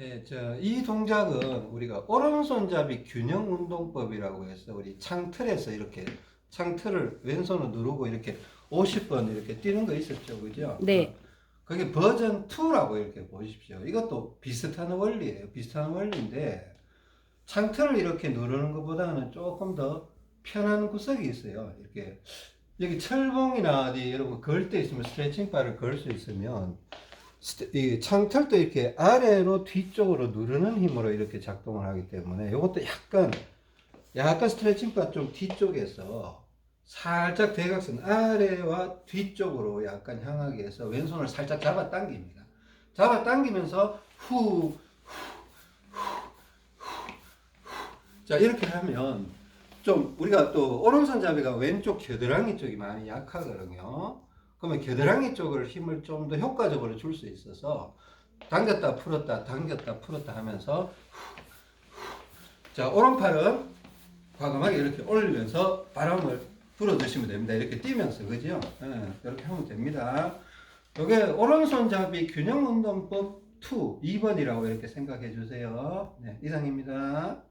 예, 저, 이 동작은 우리가 오른손잡이 균형 운동법이라고 해서 우리 창틀에서 이렇게 창틀을 왼손으로 누르고 이렇게 50번 이렇게 뛰는 거 있었죠. 그죠? 네. 어, 그게 버전 2라고 이렇게 보십시오. 이것도 비슷한 원리예요. 비슷한 원리인데 창틀을 이렇게 누르는 것보다는 조금 더 편한 구석이 있어요. 이렇게 여기 철봉이나 어디 여러분 걸 때 있으면 스트레칭 바를 걸 수 있으면 이 창틀도 이렇게 아래로 뒤쪽으로 누르는 힘으로 이렇게 작동을 하기 때문에 이것도 약간 약간 스트레칭 바 좀 뒤쪽에서 살짝 대각선 아래와 뒤쪽으로 약간 향하게 해서 왼손을 살짝 잡아 당깁니다. 잡아 당기면서 후, 후, 후, 후, 후. 자, 이렇게 하면 좀 우리가 또 오른손 잡이가 왼쪽 겨드랑이 쪽이 많이 약하거든요. 그러면 겨드랑이 쪽을 힘을 좀 더 효과적으로 줄 수 있어서 당겼다 풀었다 당겼다 풀었다 하면서. 자, 오른팔은 과감하게 이렇게 올리면서 바람을 불어주시면 됩니다. 이렇게 뛰면서, 그죠? 예, 이렇게 하면 됩니다. 이게 오른손잡이 균형운동법 2, 2번이라고 이렇게 생각해 주세요. 네, 이상입니다.